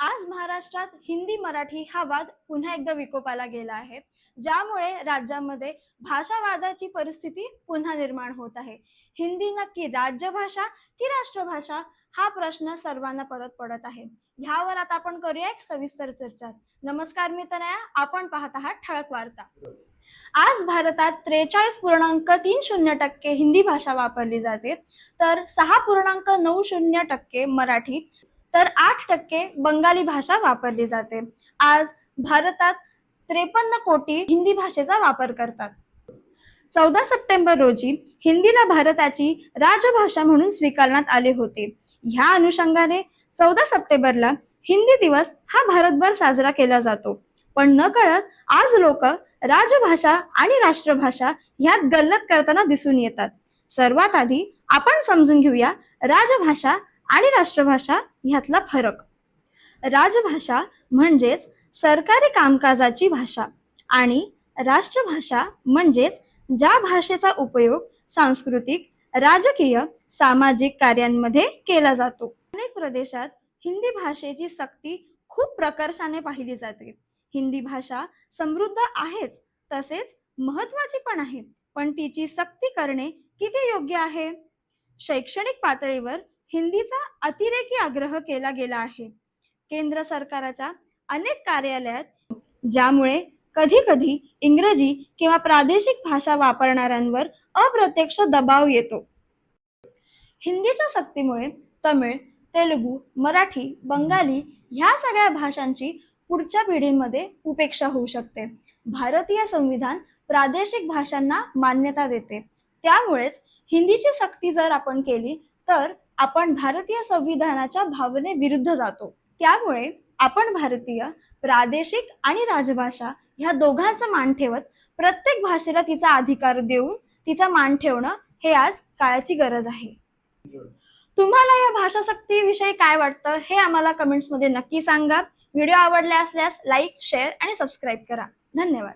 आज महाराष्ट्रात हिंदी मराठी हा वाद पुन्हा एकदा विकोपाला गेला आहे. ज्यामुळे राज्यामध्ये भाषावादाची परिस्थिती पुन्हा निर्माण होत आहे. हिंदी नक्की राज्यभाषा की राष्ट्रभाषा हा प्रश्न सर्वांना परत पडत आहे. ह्यावर आता आपण करूया एक सविस्तर चर्चा. नमस्कार मी तनया आपण पाहत आहात ठळक वार्ता. आज भारतात त्रेचाळीस पूर्णांक तीन शून्य टक्के हिंदी भाषा वापरली जाते. तर सहा पूर्णांक नऊ शून्य टक्के मराठी तर आठ टक्के बंगाली भाषा वापरली जाते. आज भारतात त्रेपन्न कोटी हिंदी भाषेचा वापर करतात. चौदा सप्टेंबर रोजी हिंदीला भारताची राजभाषा म्हणून स्वीकारण्यात आले होते. ह्या अनुषंगाने चौदा सप्टेंबरला हिंदी दिवस हा भारतभर साजरा केला जातो. पण न कळत आज लोक राजभाषा आणि राष्ट्रभाषा ह्यात गल्लत करताना दिसून येतात. सर्वात आधी आपण समजून घेऊया राजभाषा आणि राष्ट्रभाषा ह्यातला फरक. राजभाषा म्हणजेच सरकारी कामकाजाची भाषा आणि राष्ट्रभाषा म्हणजेच ज्या भाषेचा उपयोग सांस्कृतिक राजकीय सामाजिक कार्यांमध्ये केला जातो. अनेक प्रदेशात हिंदी भाषेची सक्ती खूप प्रकर्षाने पाहिली जाते. हिंदी भाषा समृद्ध आहेच तसेच महत्वाची पण आहे. पण तिची सक्ती करणे किती योग्य आहे? शैक्षणिक पातळीवर हिंदीचा अतिरेकी आग्रह केला गेला आहे. केंद्र सरकाराच्या अनेक कार्यालयात ज्यामुळे कधी कधी इंग्रजी किंवा प्रादेशिक भाषा वापरणाऱ्यांवर अप्रत्यक्ष दबाव येतो. हिंदीच्या सक्तीमुळे तमिळ तेलुगू मराठी बंगाली ह्या सगळ्या भाषांची पुढच्या पिढीमध्ये उपेक्षा होऊ शकते. भारतीय संविधान प्रादेशिक भाषांना मान्यता देते. त्यामुळेच हिंदीची सक्ती जर आपण केली तर आपण भारतीय संविधानाच्या भावने विरुद्ध जातो. त्यामुळे आपण भारतीय प्रादेशिक आणि राजभाषा ह्या दोघांचा मान ठेवत प्रत्येक भाषेला तिचा अधिकार देऊन तिचा मान ठेवणं हे आज काळाची गरज आहे. तुम्हाला या भाषा सक्तीविषयी काय वाटतं हे आम्हाला कमेंट्समध्ये नक्की सांगा. व्हिडिओ आवडला असल्यास लाईक शेअर आणि सबस्क्राईब करा. धन्यवाद.